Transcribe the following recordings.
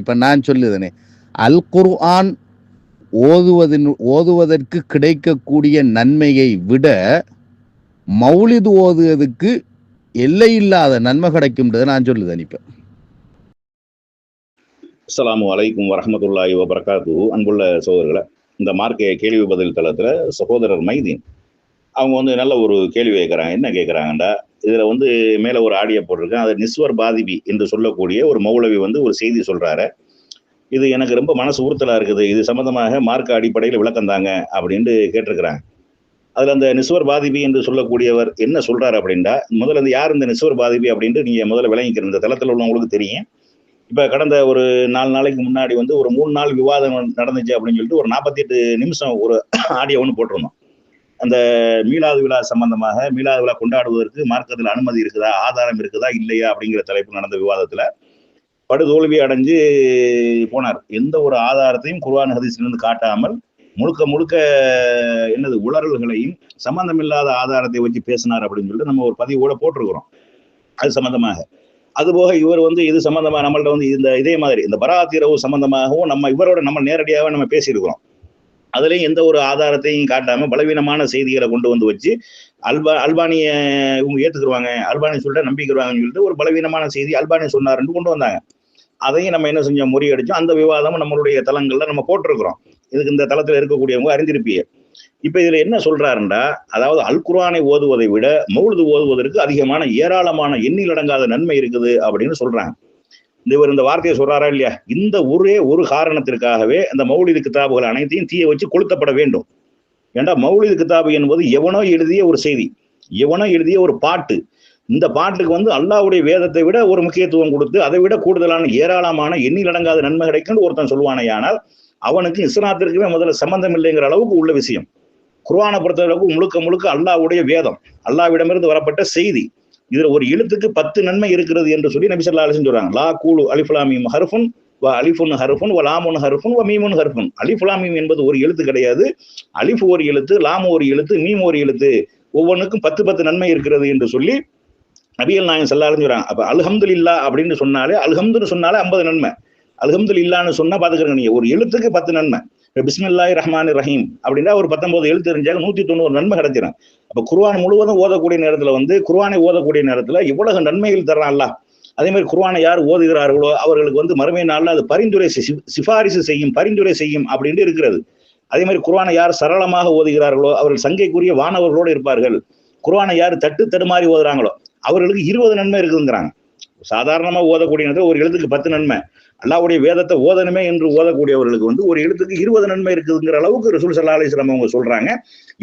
இப்ப நான் சொல்லுதனே. அல் குர்ஆன் ஓதுவதன் ஓதுவதற்கு கிடைக்கக்கூடிய நன்மையை விட மௌலிது ஓதுவதற்கு எல்லையில்லாத நன்மை கிடைக்கும்ன்றதை நான் சொல்லுதேன் இப்ப. அஸ்லாம் வலைக்கும் வரமத்துல்லாஹி வபரகாத்து அன்புள்ள சகோதரர்களை இந்த மார்க்க கேள்வி பதில் தளத்துல சகோதரர் மைதீன் அவங்க வந்து நல்ல ஒரு கேள்வி கேட்குறாங்க என்ன கேட்குறாங்கண்டா இதில் வந்து மேலே ஒரு ஆடியோ போட்டிருக்கேன். அது நிஸ்வர் பாதிபி என்று சொல்லக்கூடிய ஒரு மௌலவி வந்து ஒரு செய்தி சொல்கிறாரு இது எனக்கு ரொம்ப மனசு உறுத்தலாக இருக்குது. இது சம்மந்தமாக மார்க்க அடிப்படையில் விளக்கம் தாங்க அப்படின்ட்டு கேட்டிருக்கிறாங்க. அதில் அந்த நிஸ்வர் பாதிபி என்று சொல்லக்கூடியவர் என்ன சொல்கிறார் அப்படின்டா முதல்ல இந்த யார் இந்த நிஸ்வர் பாதிபி அப்படின்ட்டு நீங்கள் முதல்ல விளங்கிக்கிற இந்த தளத்தில் உள்ளவங்களுக்கு தெரியும். இப்போ கடந்த ஒரு நாலு நாளைக்கு முன்னாடி வந்து ஒரு மூணு நாள் விவாதம் நடந்துச்சு அப்படின்னு சொல்லிட்டு ஒரு நாற்பத்தி எட்டு நிமிஷம் ஒரு ஆடியோ ஒன்று போட்டிருந்தோம். அந்த மீலாது விழா சம்பந்தமாக மீலாது விழா கொண்டாடுவதற்கு மார்க்கத்தில் அனுமதி இருக்குதா ஆதாரம் இருக்குதா இல்லையா அப்படிங்கிற தலைப்பு நடந்த விவாதத்துல படுதோல்வி அடைஞ்சு போனார். எந்த ஒரு ஆதாரத்தையும் குர்வான் ஹதீஸ்லேருந்து காட்டாமல் முழுக்க முழுக்க என்னது உளறல்களையும் சம்பந்தமில்லாத ஆதாரத்தை வச்சு பேசினார் அப்படின்னு சொல்லிட்டு நம்ம ஒரு பதிவோட போட்டிருக்கிறோம். அது சம்பந்தமாக. அதுபோக இவர் வந்து இது சம்பந்தமாக நம்மள்ட்ட வந்து இந்த இதே மாதிரி இந்த பராத்திரவு சம்பந்தமாகவும் நம்ம இவரோட நம்ம நேரடியாக நம்ம பேசியிருக்கிறோம். அதுலயும் எந்த ஒரு ஆதாரத்தையும் காட்டாம பலவீனமான செய்திகளை கொண்டு வந்து வச்சு அல்பா அல்பானிய இவங்க ஏத்துக்குருவாங்க. அல்பானிய சொல்லிட்டு நம்பிக்கிறாங்கன்னு சொல்லிட்டு ஒரு பலவீனமான செய்தி அல்பானிய சொன்னாருன்னு கொண்டு வந்தாங்க. அதையும் நம்ம என்ன செஞ்சோம்? முறியடிச்சோம் அந்த விவாதமும் நம்மளுடைய தளங்கள்ல நம்ம போட்டிருக்கிறோம். இதுக்கு இந்த தளத்துல இருக்கக்கூடியவங்க அறிந்திருப்பிய இப்ப இதுல என்ன சொல்றாருண்டா? அதாவது அல் குர்ஆனை ஓதுவதை விட மௌலுது ஓதுவதற்கு அதிகமான ஏராளமான எண்ணில் அடங்காத நன்மை இருக்குது அப்படின்னு சொல்றாங்க. இவர் இந்த வார்த்தையை சொல்றாரா இல்லையா? இந்த ஒரே ஒரு காரணத்திற்காகவே அந்த மௌலிது கிதாபுகள் அனைத்தையும் தீய வச்சு கொளுத்தப்பட வேண்டும். ஏண்டா? மௌலிது கிதாபு என்பது எவனோ எழுதிய ஒரு செய்தி எவனோ எழுதிய ஒரு பாட்டு. இந்த பாட்டுக்கு வந்து அல்லாவுடைய வேதத்தை விட ஒரு முக்கியத்துவம் கொடுத்து அதை விட கூடுதலான ஏராளமான எண்ணில் அடங்காத நன்மை கிடைக்கும்னு ஒருத்தன் சொல்லுவானேயானால் அவனுக்கு இஸ்லாத்திற்குமே முதல்ல சம்பந்தம் இல்லைங்கிற அளவுக்கு உள்ள விஷயம். குர்ஆனை பொறுத்தளவுக்கு முழுக்க முழுக்க அல்லாவுடைய வேதம் அல்லாவிடமிருந்து வரப்பட்ட செய்தி. இதுல ஒரு எழுத்துக்கு பத்து நன்மை இருக்கிறது என்று சொல்லி நபி சொல்லா அலிசன் சொல்றாங்க. லா கூலு அலிஃபுலாமீம் ஹர்ஃபுன் வ அலிஃபுன் ஹர்ஃபுன் வ லாமுன் ஹர்ஃபுன் வ மீமுன் ஹர்ஃபுன். அலிஃபுலாமீம் என்பது ஒரு எழுத்து கிடையாது. அலிஃப் ஒரு எழுத்து லாம் ஒரு எழுத்து மீம் ஒரு எழுத்து. ஒவ்வொன்றுக்கும் பத்து பத்து நன்மை இருக்கிறது என்று சொல்லி நபிகள் நாயகம் செல்லாலும் சொல்றாங்க. அப்ப அல்ஹம்து இல்லா அப்படின்னு சொன்னாலே அல்ஹம்துன்னு சொன்னாலே ஐம்பது நன்மை. அல்ஹம்து இல்லான்னு சொன்னா பாத்துக்கிறேங்க நீங்க ஒரு எழுத்துக்கு பத்து நன்மை. பிஸ்மில்லாய் ரஹ்மான் ரஹீம் அப்படின்னா ஒரு பத்தொன்பது எழுத்து தெரிஞ்சாங்க நூத்தி தொண்ணூறு நன்மை கிடைச்சிடும் அப்ப குர்ஆன் முழுவதும் ஓதக்கூடிய நேரத்துல வந்து குர்ஆனை ஓதக்கூடிய நேரத்துல இவ்வளவு நன்மைகள் தர்றான்ல. அதே மாதிரி குர்ஆனை யார் ஓதுகிறார்களோ அவர்களுக்கு வந்து மறுமை நாளில் அது பரிந்துரை சிபாரிசு செய்யும் பரிந்துரை செய்யும் அப்படின்ட்டு இருக்கிறது. அதே மாதிரி குர்ஆனை யார் சரளமாக ஓதுகிறார்களோ அவர்கள் சங்கைக்குரிய வானவர்களோடு இருப்பார்கள். குர்ஆனை யார் தட்டு தடுமாறி ஓதுறாங்களோ அவர்களுக்கு இருபது நன்மை இருக்குதுங்கிறாங்க சாதாரணமா ஓதக்கூடிய நேரத்துல ஒரு எழுத்துக்கு பத்து நன்மை. அல்லாவுடைய வேதத்தை ஓதணுமே என்று ஓதக்கூடியவர்களுக்கு வந்து ஒரு எழுத்துக்கு இருபது நன்மை இருக்குதுங்கிற அளவுக்கு ரசூல் சல்லா அலிஸ்லாம் அவங்க சொல்றாங்க.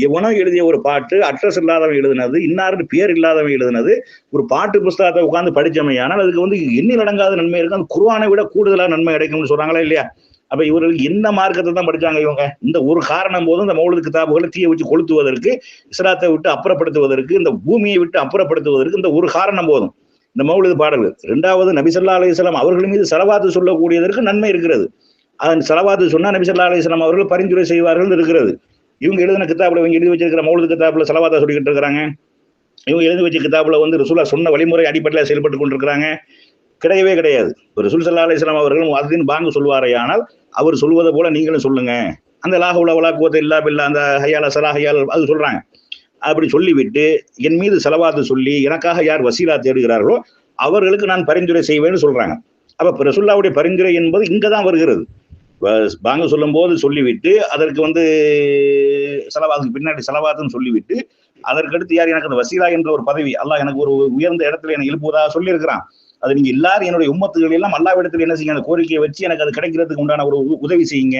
எவனோ எழுதிய ஒரு பாட்டு அட்ரஸ் இல்லாதவன் எழுதுனது இன்னாருன்னு பேர் இல்லாதவன் எழுதுனது ஒரு பாட்டு புஸ்தகத்தை உட்காந்து படித்தமையானால் அதுக்கு வந்து எண்ணில் நடங்காத நன்மை இருக்கு. அந்த குருவானை விட கூடுதலாக நன்மை கிடைக்கும்னு சொல்றாங்களா இல்லையா? அப்ப இவர்கள் என்ன மார்க்கத்தை தான் படிச்சாங்க இவங்க? இந்த ஒரு காரணம் போதும் இந்த மௌலது கிதாபுகளை தீய வச்சு கொளுத்துவதற்கு இஸ்லாத்தை விட்டு அப்புறப்படுத்துவதற்கு இந்த பூமியை விட்டு அப்புறப்படுத்துவதற்கு இந்த ஒரு காரணம் போதும். இந்த மௌலிது பாடல்கள். ரெண்டாவது நபிசல்லா அலிஸ்லாம் அவர்கள் மீது செலவாத்து சொல்லக்கூடியதற்கு நன்மை இருக்கிறது. அதன் செலவாத்து சொன்னா நபிசல்லா அலிஸ்லாம் அவர்கள் பரிந்துரை செய்வார்கள் இருக்கிறது. இவங்க எழுதின கிதாபுல இவங்க எழுதி வச்சிருக்கிற மௌலிது கிதாபுல செலவாத்தா சொல்லிக்கிட்டு இருக்கிறாங்க. இவங்க எழுதி வச்ச கிதாபுல வந்து ரசூலா சொன்ன வழிமுறை அடிப்படையில் செயல்பட்டு கொண்டிருக்கிறாங்க. கிடையவே கிடையாது. ஒரு ரசூல் சல்லா அலிஸ்லாம் அவர்கள் அதின் பாங்கு ஆனால் அவர் சொல்வதை போல நீங்களும் சொல்லுங்க. அந்த லாக உலா கோத்த இல்லா பில்லா அந்த ஹையால சலா ஹையால் அது சொல்றாங்க. அப்படி சொல்லிவிட்டு என் மீது செலவாது சொல்லி எனக்காக யார் வசீலா தேடுகிறார்களோ அவர்களுக்கு நான் பரிந்துரை செய்வேன்னு சொல்றாங்க. அப்ப ரசுல்லாவுடைய பரிந்துரை என்பது இங்கதான் வருகிறது. பாங்க சொல்லும் போது சொல்லிவிட்டு அதற்கு வந்து செலவாதுக்கு பின்னாடி செலவாதுன்னு சொல்லிவிட்டு அதற்கடுத்து யார் எனக்கு அந்த வசீலா என்ற ஒரு பதவி அல்லாஹ் எனக்கு ஒரு உயர்ந்த இடத்துல என்னை எழுப்புவதாக சொல்லியிருக்கிறான். அது நீங்க எல்லாரும் என்னுடைய உம்மத்துகள் எல்லாம் அல்லாவிடத்தில் என்ன செய்யுங்க அந்த கோரிக்கையை வச்சு எனக்கு அது கிடைக்கிறதுக்கு உண்டான ஒரு உ- உதவி செய்யுங்க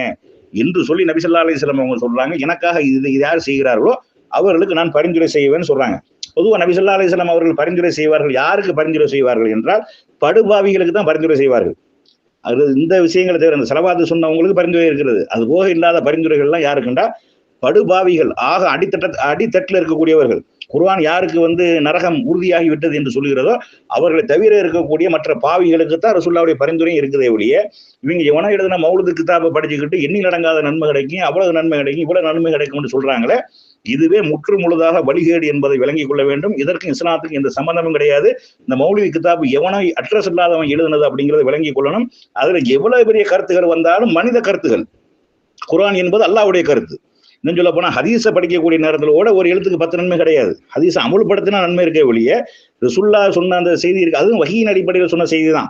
என்று சொல்லி நபிசல்லா அலிஸ்லாம் அவங்க சொல்றாங்க. எனக்காக இது இது யார் செய்கிறார்களோ அவர்களுக்கு நான் பரிந்துரை செய்வேன்னு சொல்றாங்க. பொதுவாக நபிசல்லா அலிஸ்லாம் அவர்கள் பரிந்துரை செய்வார்கள். யாருக்கு பரிந்துரை செய்வார்கள் என்றால் படுபாவிகளுக்கு தான் பரிந்துரை செய்வார்கள். அது இந்த விஷயங்களை தவிர அந்த செலவாத்து சொன்னவங்களுக்கு பரிந்துரை இருக்கிறது. அது போக இல்லாத பரிந்துரைகள்லாம் யாருக்குண்டா படுபாவிகள். ஆக அடித்தட்ட அடித்தட்டில் இருக்கக்கூடியவர்கள். குர்ஆன் யாருக்கு வந்து நரகம் உறுதியாகி விட்டது என்று சொல்கிறதோ அவர்களை தவிர இருக்கக்கூடிய மற்ற பாவிகளுக்கு தான் ரசுல்லாவுடைய பரிந்துரையும் இருக்குதே ஒழிய இவங்க எவனா எழுதின மௌலுது கிதாபை படிச்சுக்கிட்டு எண்ணில் அடங்காத நன்மை கிடைக்கும் அவ்வளவு நன்மை கிடைக்கும் இவ்வளவு நன்மை கிடைக்கும்னு சொல்றாங்களே இதுவே முற்று முழுதாக வழிகேடு என்பதை விளங்கிக் கொள்ள வேண்டும். இதற்கும் இஸ்லாத்துக்கும் எந்த சம்பந்தமும் கிடையாது. இந்த மௌலிக கிதாப் எவனோ அட்ரஸ் இல்லாதவன் எழுதுனது அப்படிங்கிறத விளங்கிக் கொள்ளணும். அதுல எவ்வளவு பெரிய கருத்துக்கள் வந்தாலும் மனித கருத்துகள். குரான் என்பது அல்லாவுடைய கருத்து. இன்னும் சொல்ல போனா ஹதீஸை படிக்கக்கூடிய நேரத்தில் கூட ஒரு எழுத்துக்கு பத்து நன்மை கிடையாது. ஹதீஸை அமுல்படுத்தினா நன்மை இருக்கே ஒழிய சுல்லா சொன்ன அந்த செய்தி இருக்கு. அதுவும் வகையின் அடிப்படையில் சொன்ன செய்தி தான்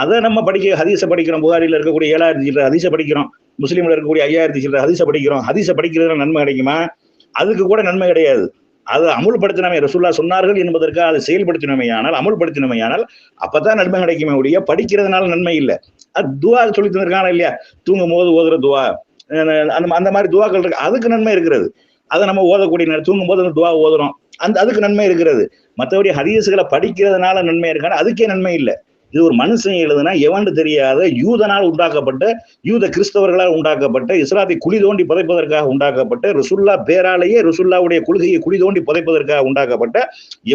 அதை நம்ம படிக்க ஹதீஸை படிக்கிறோம். புகாரில் இருக்கக்கூடிய ஏழாயிரத்தி சில்லற ஹதீஸை படிக்கிறோம். முஸ்லீம்ல இருக்கக்கூடிய ஐயாயிரத்தி சில்லற ஹதீஸை படிக்கிறோம். ஹதீஸை படிக்கிறதுல நன்மை கிடைக்குமா? அதுக்கு கூட நன்மை கிடையாது. அது அமுல்படுத்தினமை ரசுல்லா சொன்னார்கள் என்பதற்காக அதை செயல்படுத்தினமையானால் அமுல்படுத்தினமையானால் அப்பதான் நன்மை கிடைக்குமே ஒழிய படிக்கிறதுனால நன்மை இல்லை. அது துவா சொல்லி தந்திருக்காங்க இல்லையா? தூங்கும் போது ஓதுற துவா. அந்த அந்த மாதிரி துவாக்கள் இருக்கு. அதுக்கு நன்மை இருக்கிறது. அதை நம்ம ஓதக்கூடிய நேரம் தூங்கும் போது அந்த துவா ஓதுறோம். அந்த அதுக்கு நன்மை இருக்கிறது. மற்றபடி ஹதீஸுகளை படிக்கிறதுனால நன்மை இருக்கான அதுக்கே நன்மை இல்லை. இது ஒரு மனுஷன் எழுதுனா எவன்னு தெரியாத யூதனால் உண்டாக்கப்பட்ட யூத கிறிஸ்தவர்களால் உண்டாக்கப்பட்ட இஸ்லாத்தை குழி தோண்டி புதைப்பதற்காக உண்டாக்கப்பட்ட ருசுல்லா பேராலேயே ருசுல்லாவுடைய கொள்கையை குழி தோண்டி புதைப்பதற்காக உண்டாக்கப்பட்ட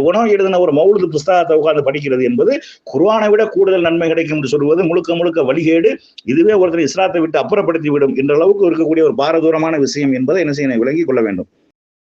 எவனோ எழுதின ஒரு மௌலுது புஸ்தகத்தை உட்கார்ந்து படிக்கிறது என்பது குர்வானை விட கூடுதல் நன்மை கிடைக்கும் என்று சொல்வது முழுக்க முழுக்க வழிகேடு. இதுவே ஒருத்தர் இஸ்லாத்தை விட்டு அப்புறப்படுத்தி விடும். என்ற அளவுக்கு இருக்கக்கூடிய ஒரு பாரதூரமான விஷயம் என்பதை என்ன செய்யணும் விளங்கிக் கொள்ள வேண்டும்.